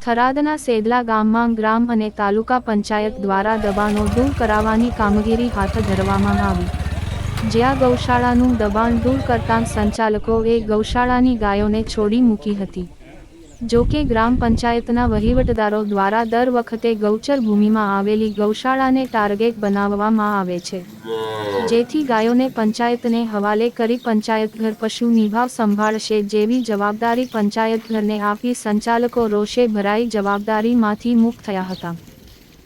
થરાદના સેદલા ગામમાં ગ્રામ અને તાલુકા પંચાયત દ્વારા દબાણો દૂર કરાવવાની કામગીરી હાથ ધરવામાં આવી. જ્યાં ગૌશાળાનું દબાણ દૂર કરતાં સંચાલકોએ ગૌશાળાની ગાયોને છોડી મૂકી હતી. જો કે ગ્રામ પંચાયતના વહીવટદારો દ્વારા દર વખતે ગૌચર ભૂમિમાં આવેલી ગૌશાળાને ટાર્ગેટ બનાવવામાં આવે છે. જેથી ગાયોને પંચાયતને હવાલે કરી પંચાયત ઘર પશુ નિભાવ સંભાળશે જેવી જવાબદારી પંચાયત ઘરને આપી સંચાલકો રોષે ભરાઈ જવાબદારીમાંથી મુક્ત થયા હતા.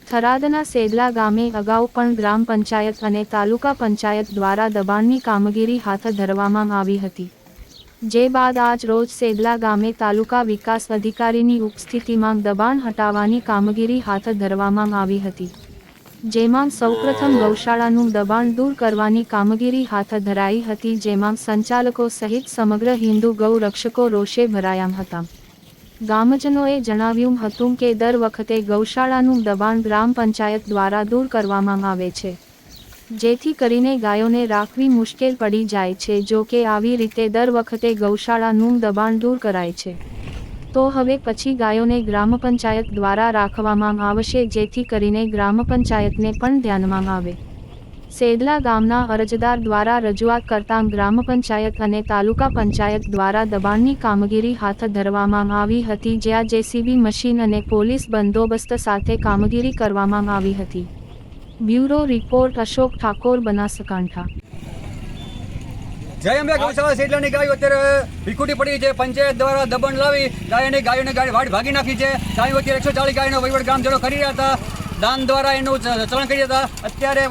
થરાદના સેદલા ગામે અગાઉ પણ ગ્રામ પંચાયત અને તાલુકા પંચાયત દ્વારા દબાણની કામગીરી હાથ ધરવામાં આવી હતી. જે બાદ આજ રોજ સેદલા ગામે તાલુકા વિકાસ અધિકારીની ઉપસ્થિતિમાં દબાણ હટાવવાની કામગીરી હાથ ધરવામાં આવી હતી. જેમાં સૌપ્રથમ ગૌશાળાનું દબાણ દૂર કરવાની કામગીરી હાથ ધરાઈ હતી, જેમાં સંચાલકો સહિત સમગ્ર હિન્દુ ગૌ રક્ષકો રોષે ભરાયા હતા. ગામજનોએ જણાવ્યું હતું કે, દર વખતે ગૌશાળાનું દબાણ ગ્રામ પંચાયત દ્વારા દૂર કરવામાં આવે છે. જેથી કરીને ગાયોને રાખવી મુશ્કેલ પડી જાય છે, જો કે આવી રીતે દર વખતે ગૌશાળાનું દબાણ દૂર કરાય છે. તો હવે પછી ગાયોને ગ્રામ પંચાયત દ્વારા રાખવામાં આવશે, જેથી કરીને ગ્રામ પંચાયતને પણ ધ્યાનમાં આવે. સેદલા ગામના અરજદાર દ્વારા રજૂઆત કરતાં ગ્રામ પંચાયત અને તાલુકા પંચાયત દ્વારા દબાણની કામગીરી હાથ ધરવામાં આવી હતી, જ્યાં જેસીબી મશીન અને પોલીસ બંદોબસ્ત સાથે કામગીરી કરવામાં આવી હતી. Bureau report Ashok Thakor Banaskantha. જય અંબે ગૌશાળા સેટલાની ગાયો અત્યારે ભીખુટી પડી છે પંચાયત દ્વારા દબણ લાવી ગાયોને ગાયોને ગાય વાડ ભાગી નાખી છે. ગાયો અત્યારે એકસો ચાલીસ ગાયનો વહીવટ ગ્રામજનો કરી રહ્યા હતા. દાન દ્વારા એનું ચલણ કરી હતા. અત્યારે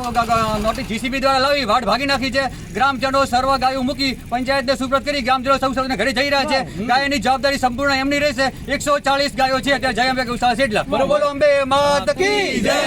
નોટિસ જીસીબી દ્વારા લાવી વાડ ભાગી નાખી છે. ગ્રામજનો સર્વ ગાયો મૂકી પંચાયતને સુપ્રત કરી ગ્રામજનો સૌ સૌને ઘરે જઈ રહ્યા છે. ગાયની જવાબદારી સંપૂર્ણ એમની રહેશે. એકસો ચાલીસ ગાયો છે. અત્યારે જય અંબે ગૌશાળા સેટલા બોલો બોલો અંબે માત કી જય.